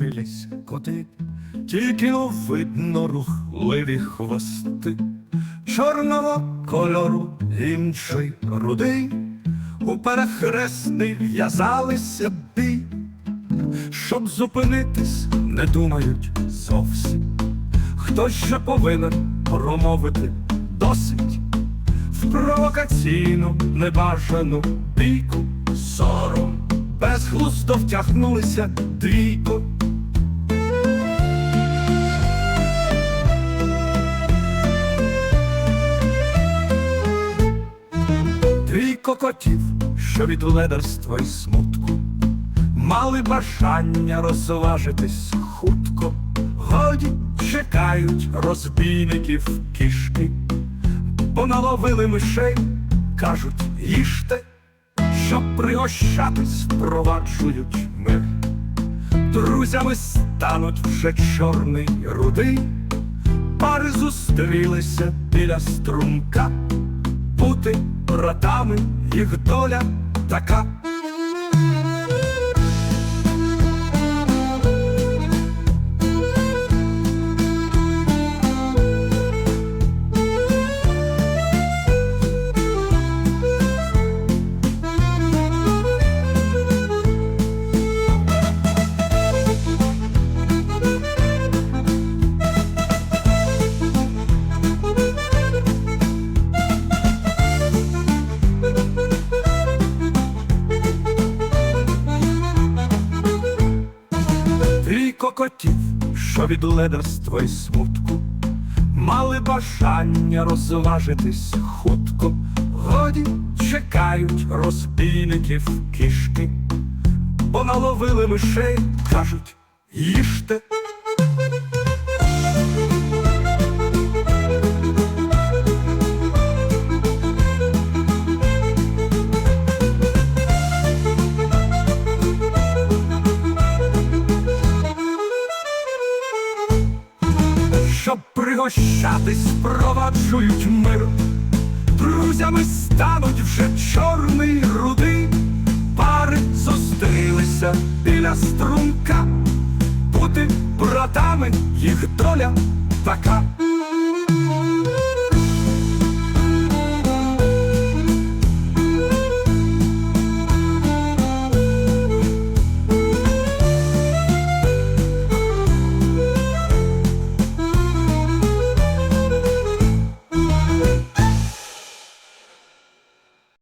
Бились коти, тільки видно рухливі хвости, чорного кольору інший рудий, у перехресний в'язалися бій, щоб зупинитись, не думають зовсім. Хтось же повинен промовити досить. В провокаційну небажану бійку сором. Безглуздо втягнулися двійко. Двійко котів, що від ледерства й смутку, мали бажання розважитись хутко, годі чекають розбійників кішки, бо наловили мишей, кажуть, їжте, щоб пригощатись, впроваджують мир. Друзями стануть вже чорний рудий, пари зустрілися біля струмка, бути братами їх доля така. Котів, що від ледерства й смутку, мали бажання розважитись хутко, годі чекають розбійників кішки, бо наловили мишей, кажуть, їжте. Щоб пригощатись, впроваджують мир. Друзями стануть вже чорний руди, пари зустрілися біля струмка, бути братами їх доля така.